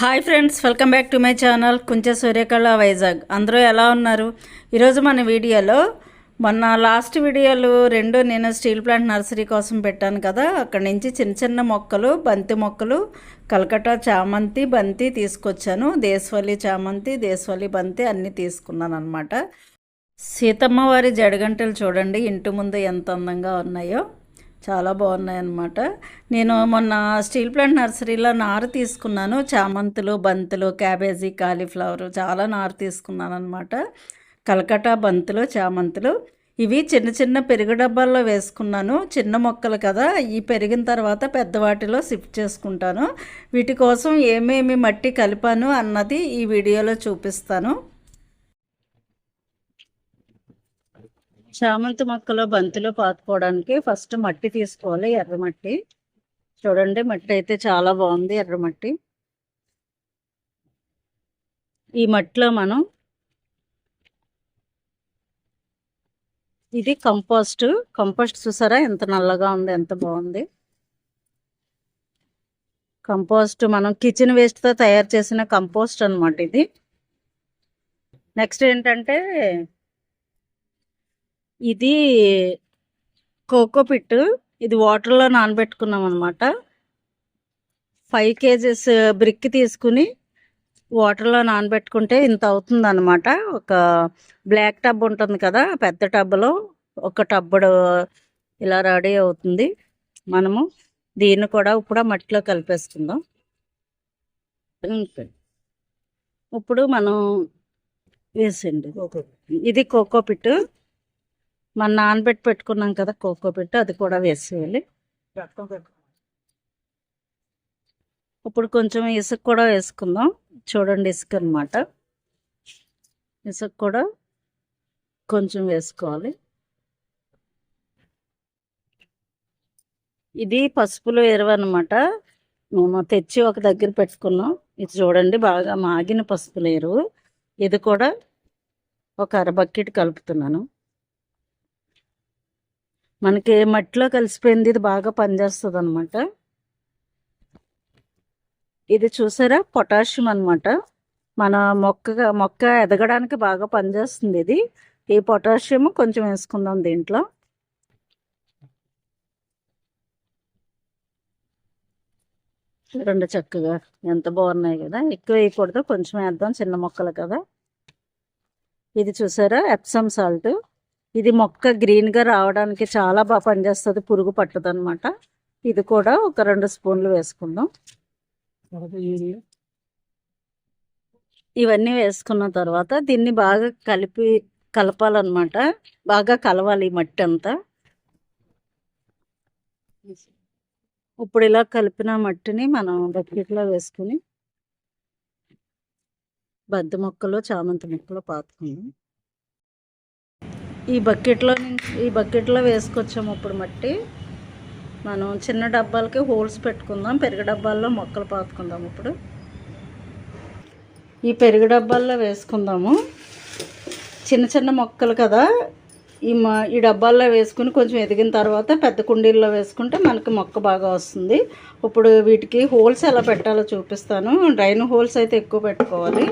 Hi friends welcome back to my channel Kunche Suryakala Vizag అందరూ ఎలా ఉన్నారు? ఈరోజు మన వీడియోలో మొన్న లాస్ట్ వీడియోలు రెండు నేను స్టీల్ ప్లాంట్ నర్సరీ కోసం పెట్టాను కదా. అక్కడి నుంచి చిన్న చిన్న మొక్కలు బంతి మొక్కలు కలకట్టా చామంతి బంతి తీసుకొచ్చాను. దేశవల్లి చామంతి దేశవల్లి బంతి అన్నీ తీసుకున్నాను అనమాట సీతమ్మ వారి జడగంటలు చూడండి ఇంటి ముందు ఎంత అందంగా ఉన్నాయో. చాలా బాగున్నాయి అన్నమాట నేను మొన్న స్టీల్ ప్లాంట్ నర్సరీలో నారు తీసుకున్నాను. చామంతులు బంతులు క్యాబేజీ కాలీఫ్లవర్ చాలా నారు తీసుకున్నాను అనమాట కలకటా బంతులు చామంతులు ఇవి చిన్న చిన్న పెరుగు డబ్బాల్లో వేసుకున్నాను. చిన్న మొక్కలు కదా ఈ పెరిగిన తర్వాత పెద్ద వాటిలో షిఫ్ట్ చేసుకుంటాను. వీటి కోసం ఏమేమి మట్టి కలిపాను అన్నది ఈ వీడియోలో చూపిస్తాను. చామంతి మొక్కలో బంతిలో పాతుకోవడానికి ఫస్ట్ మట్టి తీసుకోవాలి ఎర్రమట్టి చూడండి మట్టి అయితే చాలా బాగుంది ఎర్రమట్టి ఈ మట్టిలో మనం ఇది కంపోస్ట్. కంపోస్ట్ చూసారా? ఎంత నల్లగా ఉంది ఎంత బాగుంది. కంపోస్ట్ మనం కిచెన్ వేస్ట్తో తయారు చేసిన కంపోస్ట్ అనమాట ఇది. నెక్స్ట్ ఏంటంటే ఇది కోకో పిట్ ఇది వాటర్లో నానబెట్టుకున్నాం అనమాట ఫైవ్ కేజెస్ బ్రిక్ తీసుకుని వాటర్లో నానబెట్టుకుంటే ఇంత అవుతుంది అనమాట ఒక బ్లాక్ టబ్ ఉంటుంది కదా పెద్ద టబ్లో ఒక టబ్బుడు ఇలా రెడీ అవుతుంది. మనము దీన్ని కూడా ఇప్పుడు మట్టిలో కలిపేసుకుందాం. ఇప్పుడు మనం వేసండి ఇది కోకో పిట్ మన నానబెట్టి పెట్టుకున్నాం కదా కోకో పెట్టి అది కూడా వేసేయాలి. ఇప్పుడు కొంచెం ఇసుక కూడా వేసుకుందాం. చూడండి ఇసుక అనమాట ఇసుక కూడా కొంచెం వేసుకోవాలి. ఇది పసుపులో ఎరువు అనమాట మేము తెచ్చి ఒక దగ్గర పెట్టుకున్నాం. ఇది చూడండి బాగా మాగిన పసుపుల ఎరువు ఇది కూడా ఒక అర బకెట్ కలుపుతున్నాను. మనకి మట్టిలో కలిసిపోయింది ఇది బాగా పనిచేస్తుంది అనమాట ఇది చూసారా? పొటాషియం అనమాట మన మొక్క మొక్క ఎదగడానికి బాగా పనిచేస్తుంది ఇది. ఈ పొటాషియం కొంచెం వేసుకుందాం దీంట్లో. రెండు చక్కగా ఎంత బాగున్నాయి కదా. ఎక్కువ వేయకూడదు కొంచెం వేద్దాం చిన్న మొక్కలు కదా. ఇది చూసారా? ఎప్సమ్ సాల్ట్ ఇది మొక్క గ్రీన్గా రావడానికి చాలా బాగా పనిచేస్తుంది పురుగు పట్టదు అనమాట ఇది కూడా ఒక రెండు స్పూన్లు వేసుకుందాం. ఇవన్నీ వేసుకున్న తర్వాత దీన్ని బాగా కలిపి కలపాలన్నమాట. బాగా కలవాలి ఈ మట్టి అంతా. ఇప్పుడు ఇలా కలిపిన మట్టిని మనం బకెట్లో వేసుకుని బద్ద మొక్కలు చామంతి మొక్కలు పాతుకుందాం. ఈ బకెట్లో నుంచి ఈ బకెట్లో వేసుకొచ్చాము ఇప్పుడు మట్టి. మనం చిన్న డబ్బాలకి హోల్స్ పెట్టుకుందాం. పెరుగు డబ్బాల్లో మొక్కలు పాతుకుందాం ఇప్పుడు. ఈ పెరుగు డబ్బాల్లో వేసుకుందాము. చిన్న చిన్న మొక్కలు కదా. ఈ మా ఈ డబ్బాల్లో వేసుకుని కొంచెం ఎదిగిన తర్వాత పెద్ద కుండీల్లో వేసుకుంటే మనకి మొక్క బాగా వస్తుంది. ఇప్పుడు వీటికి హోల్స్ ఎలా పెట్టాలో చూపిస్తాను. డ్రైన్ హోల్స్ అయితే ఎక్కువ పెట్టుకోవాలి.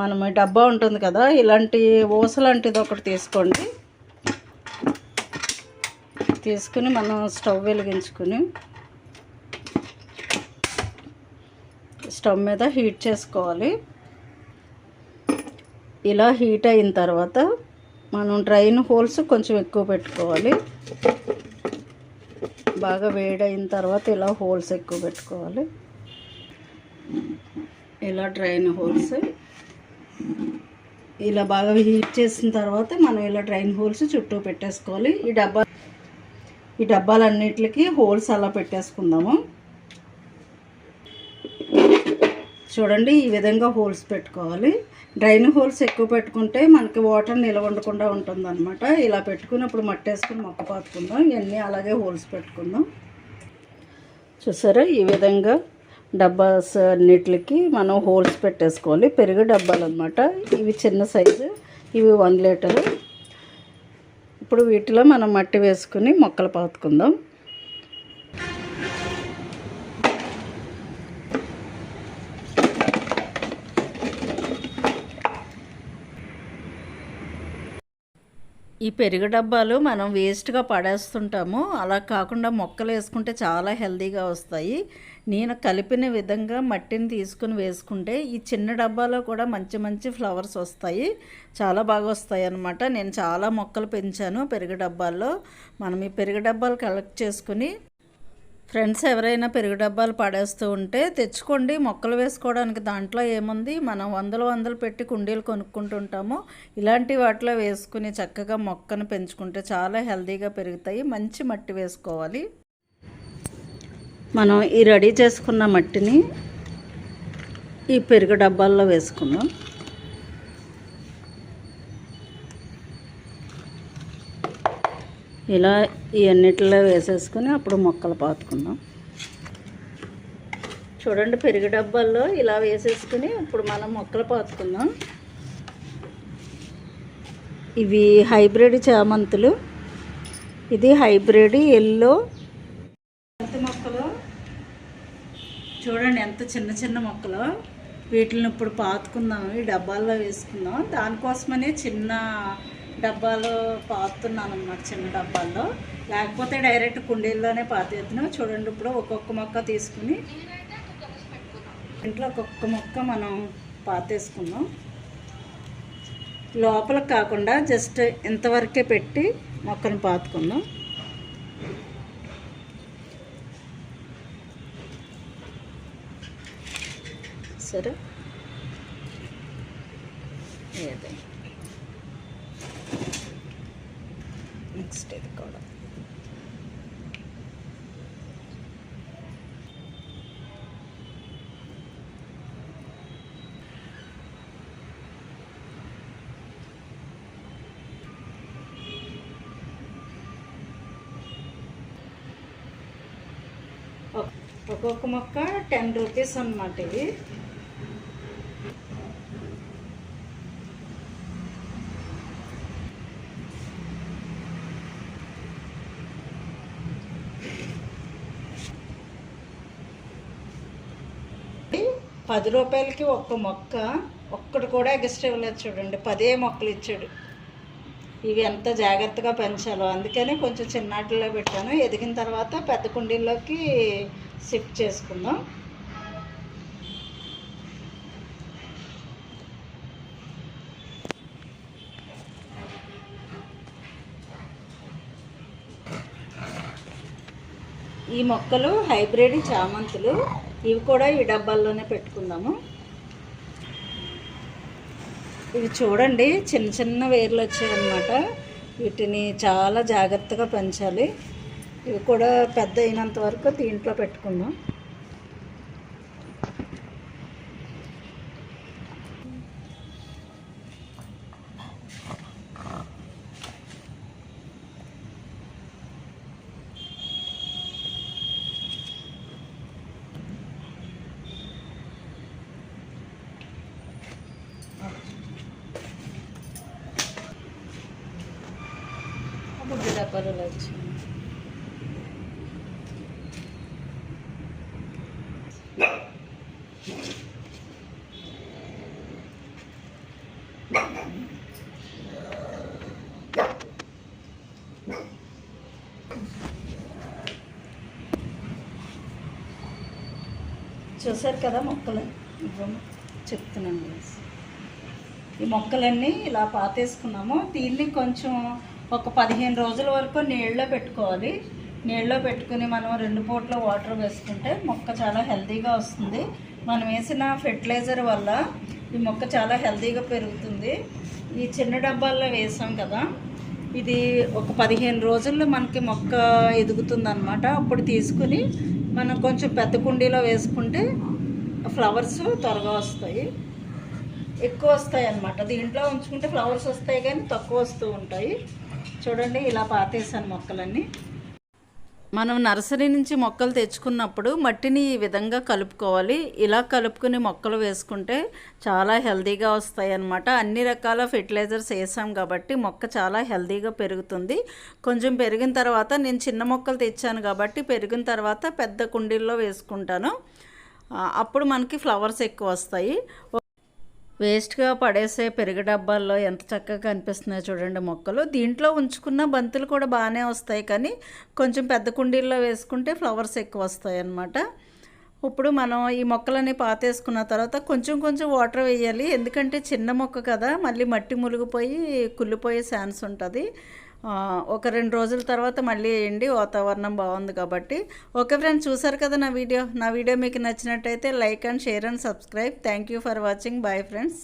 మనం డబ్బా ఉంటుంది కదా ఇలాంటి ఊస లాంటిది ఒకటి తీసుకోండి. తీసుకుని మనం స్టవ్ వెలిగించుకుని స్టవ్ మీద హీట్ చేసుకోవాలి. ఇలా హీట్ అయిన తర్వాత మనం డ్రైన్ హోల్స్ కొంచెం ఎక్కువ పెట్టుకోవాలి. బాగా వేడైన తర్వాత ఇలా హోల్స్ ఎక్కువ పెట్టుకోవాలి. ఇలా డ్రైన్ హోల్స్ ఇలా బాగా హీట్ చేసిన తర్వాత మనం ఇలా డ్రైన్ హోల్స్ చుట్టూ పెట్టేసుకోవాలి. ఈ డబ్బా ఈ డబ్బాలన్నిటికి హోల్స్ అలా పెట్టేసుకుందాము. చూడండి ఈ విధంగా హోల్స్ పెట్టుకోవాలి. డ్రైన్ హోల్స్ ఎక్కువ పెట్టుకుంటే మనకి వాటర్ నిల్వ ఉండకుండా ఉంటుందన్నమాట. ఇలా పెట్టుకున్నప్పుడు ఇప్పుడు వేసుకుని మొక్క పాతుకుందాం. ఇవన్నీ అలాగే హోల్స్ పెట్టుకుందాం. చూసారా? ఈ విధంగా డబ్బాస్ అన్నిటికి మనం హోల్స్ పెట్టేసుకోవాలి. పెరుగు డబ్బాలు అనమాట ఇవి చిన్న సైజు ఇవి వన్ లీటరు. ఇప్పుడు వీటిలో మనం మట్టి వేసుకుని మొక్కలు పాతుకుందాం. ఈ పెరుగు డబ్బాలు మనం వేస్ట్గా పడేస్తుంటాము. అలా కాకుండా మొక్కలు వేసుకుంటే చాలా హెల్తీగా వస్తాయి. నేను కలిపిన విధంగా మట్టిని తీసుకుని వేసుకుంటే ఈ చిన్న డబ్బాలో కూడా మంచి మంచి ఫ్లవర్స్ వస్తాయి. చాలా బాగా వస్తాయి అన్నమాట. నేను చాలా మొక్కలు పెంచాను పెరుగు డబ్బాల్లో. మనం ఈ పెరుగు డబ్బాలు కలెక్ట్ చేసుకుని ఫ్రెండ్స్ ఎవరైనా పెరుగు డబ్బాలు పడేస్తూ ఉంటే తెచ్చుకోండి. మొక్కలు వేసుకోవడానికి దాంట్లో ఏముంది? మనం వందలు వందలు పెట్టి కుండీలు కొనుక్కుంటుంటాము. ఇలాంటి వాటిలో వేసుకుని చక్కగా మొక్కను పెంచుకుంటే చాలా హెల్దీగా పెరుగుతాయి. మంచి మట్టి వేసుకోవాలి. మనం ఈ రెడీ చేసుకున్న మట్టిని ఈ పెరుగు డబ్బాల్లో వేసుకుందాం. ఇలా ఈ అన్నిటిలో వేసేసుకుని అప్పుడు మొక్కలు పాతుకుందాం. చూడండి పెరుగు డబ్బాల్లో ఇలా వేసేసుకుని ఇప్పుడు మనం మొక్కలు పాతుకుందాం. ఇవి హైబ్రిడ్ చామంతులు. ఇది హైబ్రిడ్ ఎల్లో బంతి మొక్కలు. చూడండి ఎంత చిన్న చిన్న మొక్కలు. వీటిని ఇప్పుడు పాతుకుందాం ఈ డబ్బాల్లో వేసుకుందాం. దానికోసమనే చిన్న డబ్బాలో పాతున్నాను అనమాట చిన్న డబ్బాల్లో. లేకపోతే డైరెక్ట్ కుండీల్లోనే పాతేస్తున్నాం చూడండి ఇప్పుడు ఒక్కొక్క మొక్క తీసుకుని. ఇంట్లో ఒక్కొక్క మొక్క మనం పాతేసుకున్నాం లోపల కాకుండా జస్ట్ ఇంతవరకే పెట్టి మొక్కను పాతుకుందాం. సరే? నెక్స్ట్ ఇది కూడా. ఒక్కొక్క మొక్క టెన్ రూపీస్ అన్నమాట ఇది. పది రూపాయలకి ఒక్క మొక్క ఒక్కడు కూడా ఎక్స్ట్రా ఇవ్వలేదు చూడండి. పదే మొక్కలు ఇచ్చాడు. ఇవి ఎంత జాగ్రత్తగా పెంచాలో. అందుకని కొంచెం చిన్నాటిలో పెట్టాను. ఎదిగిన తర్వాత పెద్ద కుండీల్లోకి షిఫ్ట్ చేసుకుందాం. ఈ మొక్కలు హైబ్రిడ్ చామంతులు. ఇవి కూడా ఈ డబ్బాల్లోనే పెట్టుకుందాము. ఇవి చూడండి చిన్న చిన్న వేర్లు వచ్చాయన్నమాట. వీటిని చాలా జాగ్రత్తగా పెంచాలి. ఇవి కూడా పెద్ద అయినంత వరకు దీంట్లో పెట్టుకుందాం. బుడ్డి వచ్చింది చూసారు కదా మొక్కలు? ఇవ్వము చెప్తున్నాను ఈ మొక్కలన్నీ ఇలా పాతేసుకున్నాము. దీన్ని కొంచెం ఒక పదిహేను రోజుల వరకు నీళ్ళలో పెట్టుకోవాలి. నీళ్ళలో పెట్టుకుని మనం రెండు పూట్ల వాటర్ వేసుకుంటే మొక్క చాలా హెల్తీగా వస్తుంది. మనం వేసిన ఫెర్టిలైజర్ వల్ల ఈ మొక్క చాలా హెల్తీగా పెరుగుతుంది. ఈ చిన్న డబ్బాల్లో వేసాం కదా ఇది ఒక పదిహేను రోజుల్లో మనకి మొక్క ఎదుగుతుంది అనమాట అప్పుడు తీసుకుని మనం కొంచెం పెద్ద కుండీలో వేసుకుంటే ఫ్లవర్స్ త్వరగా వస్తాయి. ఎక్కువ వస్తాయి అన్నమాట దీంట్లో ఉంచుకుంటే ఫ్లవర్స్ వస్తాయి కానీ తక్కువ వస్తూ ఉంటాయి. చూడండి ఇలా పాతేసాను మొక్కలన్నీ. మనం నర్సరీ నుంచి మొక్కలు తెచ్చుకున్నప్పుడు మట్టిని ఈ విధంగా కలుపుకోవాలి. ఇలా కలుపుకుని మొక్కలు వేసుకుంటే చాలా హెల్దీగా వస్తాయి అన్నమాట అన్ని రకాల ఫెర్టిలైజర్స్ వేసాం కాబట్టి మొక్క చాలా హెల్దీగా పెరుగుతుంది. కొంచెం పెరిగిన తర్వాత నేను చిన్న మొక్కలు తెచ్చాను కాబట్టి పెరిగిన తర్వాత పెద్ద కుండీల్లో వేసుకుంటాను. అప్పుడు మనకి ఫ్లవర్స్ ఎక్కువ వస్తాయి. వేస్ట్గా పడేసే పెరుగు డబ్బాల్లో ఎంత చక్కగా కనిపిస్తున్నాయో చూడండి మొక్కలు. దీంట్లో ఉంచుకున్న బంతులు కూడా బాగానే వస్తాయి కానీ కొంచెం పెద్ద కుండీల్లో వేసుకుంటే ఫ్లవర్స్ ఎక్కువ వస్తాయి అన్నమాట ఇప్పుడు మనం ఈ మొక్కలని పాతేసుకున్న తర్వాత కొంచెం కొంచెం వాటర్ వేయాలి. ఎందుకంటే చిన్న మొక్క కదా మళ్ళీ మట్టి ములిగిపోయి కుళ్ళిపోయే ఛాన్స్ ఉంటుంది. ఒక రెండు రోజుల తర్వాత మళ్ళీ వేయండి వాతావరణం బాగుంది కాబట్టి. ఓకే ఫ్రెండ్స్ చూసారు కదా నా వీడియో? నా వీడియో మీకు నచ్చినట్టయితే like and share and subscribe. Thank you for watching bye friends